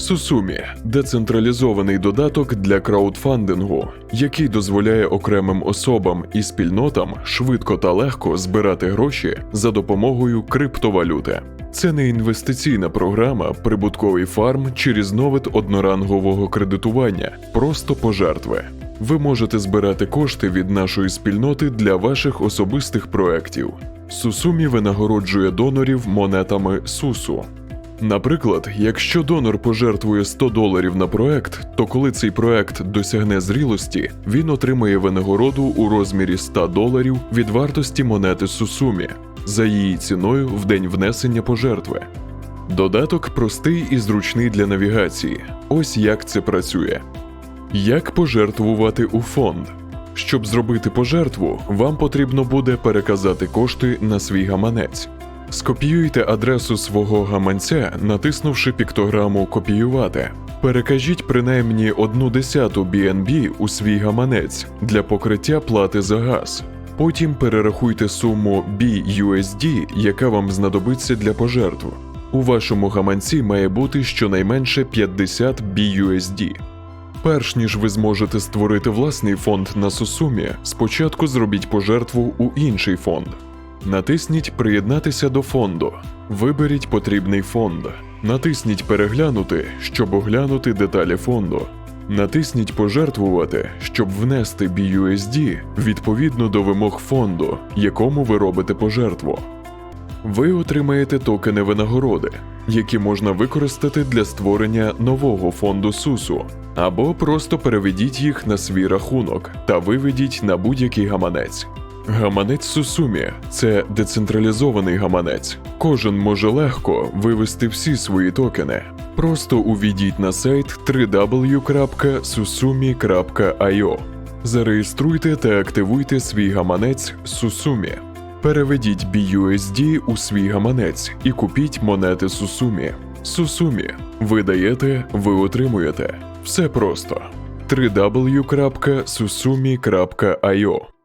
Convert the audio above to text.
Сусумі децентралізований додаток для краудфандингу, який дозволяє окремим особам і спільнотам швидко та легко збирати гроші за допомогою криптовалюти. Це не інвестиційна програма, прибутковий фарм чи різновид однорангового кредитування, просто пожертви. Ви можете збирати кошти від нашої спільноти для ваших особистих проєктів. Сусумі винагороджує донорів монетами Сусу. Наприклад, якщо донор пожертвує 100 доларів на проект, то коли цей проект досягне зрілості, він отримає винагороду у розмірі 100 доларів від вартості монети Сусумі за її ціною в день внесення пожертви. Додаток простий і зручний для навігації. Ось як це працює. Як пожертвувати у фонд? Щоб зробити пожертву, вам потрібно буде переказати кошти на свій гаманець. Скопіюйте адресу свого гаманця, натиснувши піктограму Копіювати. Перекажіть принаймні одну десяту BNB у свій гаманець для покриття плати за газ. Потім перерахуйте суму BUSD, яка вам знадобиться для пожертв. У вашому гаманці має бути щонайменше 50 BUSD. Перш ніж ви зможете створити власний фонд на Сусумі, спочатку зробіть пожертву у інший фонд. Натисніть Приєднатися до фонду. Виберіть потрібний фонд. Натисніть Переглянути, щоб оглянути деталі фонду. Натисніть Пожертвувати, щоб внести BUSD відповідно до вимог фонду, якому ви робите пожертву. Ви отримаєте токени винагороди, які можна використати для створення нового фонду СУСу, або просто переведіть їх на свій рахунок та виведіть на будь-який гаманець. Гаманець Сусумі це децентралізований гаманець. Кожен може легко вивести всі свої токени. Просто увійдіть на сайт www.susumi.io. Зареєструйте та активуйте свій гаманець Сусумі. Переведіть BUSD у свій гаманець і купіть монети Сусумі. Сусумі. Ви даєте, ви отримуєте. Все просто. www.susumi.io